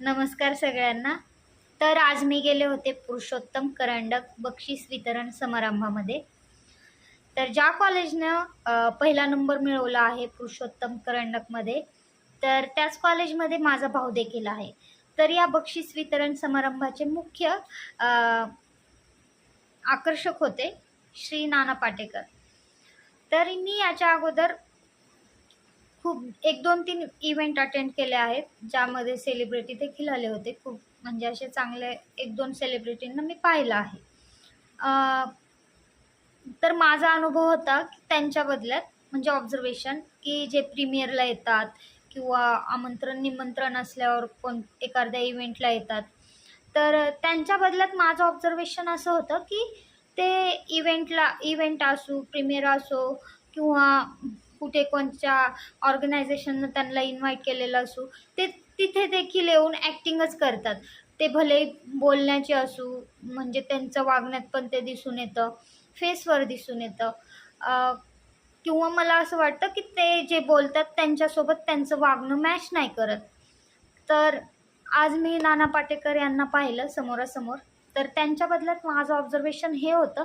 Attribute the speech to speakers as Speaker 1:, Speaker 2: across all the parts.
Speaker 1: नमस्कार सगळ्यांना. तर आज मी गेले होते पुरुषोत्तम करंडक बक्षीस वितरण समारंभामध्ये. तर ज्या कॉलेजनं पहिला नंबर मिळवला आहे पुरुषोत्तम करंडकमध्ये तर त्याच कॉलेजमध्ये माझा भाऊ देखील आहे. तर या बक्षीस वितरण समारंभाचे मुख्य आकर्षक होते श्री नाना पाटेकर. तर मी याच्या अगोदर खूप एक दोन तीन इव्हेंट अटेंड केले आहेत ज्यामध्ये सेलिब्रिटी देखील आले होते. खूप म्हणजे असे चांगले एक दोन सेलिब्रिटींना मी पाहिलं आहे. तर माझा अनुभव होता की त्यांच्या बदल्यात म्हणजे ऑब्झर्वेशन की जे प्रीमियरला येतात किंवा आमंत्रण निमंत्रण असल्यावर कोण एखाद्या इव्हेंटला येतात. तर त्यांच्या बदल्यात माझं ऑब्झर्वेशन असं होतं की ते इव्हेंटला इव्हेंट असो प्रीमियर असो किंवा कुठे कोणत्या ऑर्गनायझेशननं त्यांना इन्व्हाइट केलेलं असू ते तिथे देखील येऊन ॲक्टिंगच करतात. ते भले बोलण्याचे असू म्हणजे त्यांचं वागण्यात पण ते दिसून येतं फेसवर दिसून येतं. किंवा मला असं वाटतं की ते जे बोलतात त्यांच्यासोबत त्यांचं वागणं मॅच नाही करत. तर आज मी नाना पाटेकर यांना पाहिलं समोरासमोर तर त्यांच्या बदल्यात माझं ऑब्झर्वेशन हे होतं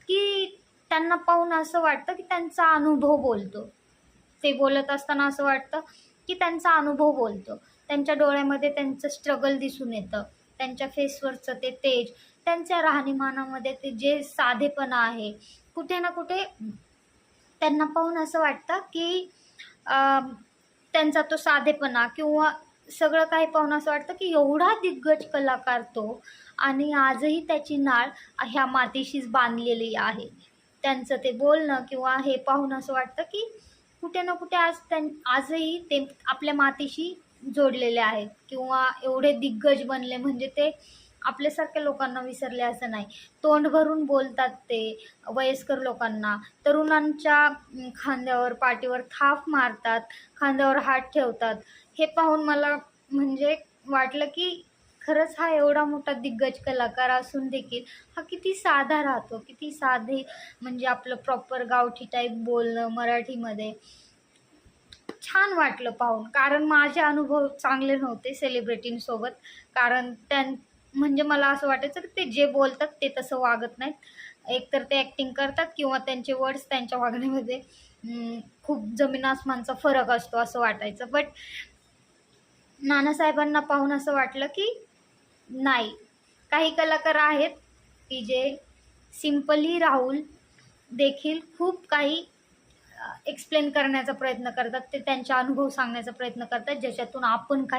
Speaker 1: की त्यांना पाहून असं वाटतं की त्यांचा अनुभव बोलतो. ते बोलत असताना असं वाटतं की त्यांचा अनुभव बोलतो. त्यांच्या डोळ्यामध्ये त्यांचं स्ट्रगल दिसून येतं. त्यांच्या फेसवरचं ते तेज त्यांच्या राहणीमानामध्ये ते जे साधेपणा आहे कुठे ना कुठे त्यांना पाहून असं वाटतं की त्यांचा तो साधेपणा किंवा सगळं काही पाहून असं वाटतं की एवढा दिग्गज कलाकार तो आणि आजही त्याची नाळ ह्या मातीशीच बांधलेली आहे. त्यांचं ते बोलणं किंवा हे पाहून असं वाटतं की कुठे ना कुठे आज त्यां आजही ते आपल्या मातीशी जोडलेले आहेत किंवा एवढे दिग्गज बनले म्हणजे ते आपल्यासारख्या लोकांना विसरले असं नाही. तोंड भरून बोलतात ते वयस्कर लोकांना. तरुणांच्या खांद्यावर पाठीवर थाप मारतात खांद्यावर हात ठेवतात. हे पाहून मला म्हणजे वाटलं की खरंच हा एवढा मोठा दिग्गज कलाकार असून देखील हा किती साधा राहतो किती साधे म्हणजे आपलं प्रॉपर गावठी टाईप बोलणं मराठीमध्ये. छान वाटलं पाहून. कारण माझे अनुभव चांगले नव्हते सेलिब्रिटींसोबत कारण त्यां म्हणजे मला असं वाटायचं की ते जे बोलतात ते तसं वागत नाहीत. एकतर ते ॲक्टिंग करतात किंवा त्यांचे वर्ड्स त्यांच्या वागण्यामध्ये खूप जमीन आसमानचा फरक असतो असं वाटायचं. बट नानासाहेबांना पाहून असं वाटलं की नाही. काही कलाकार आहेत की जे सिम्पली राहून देखील खूप काही एक्सप्लेन करण्याचा प्रयत्न करतात ते त्यांचा अनुभव सांगण्याचा प्रयत्न करतात ज्याच्यातून आपण काही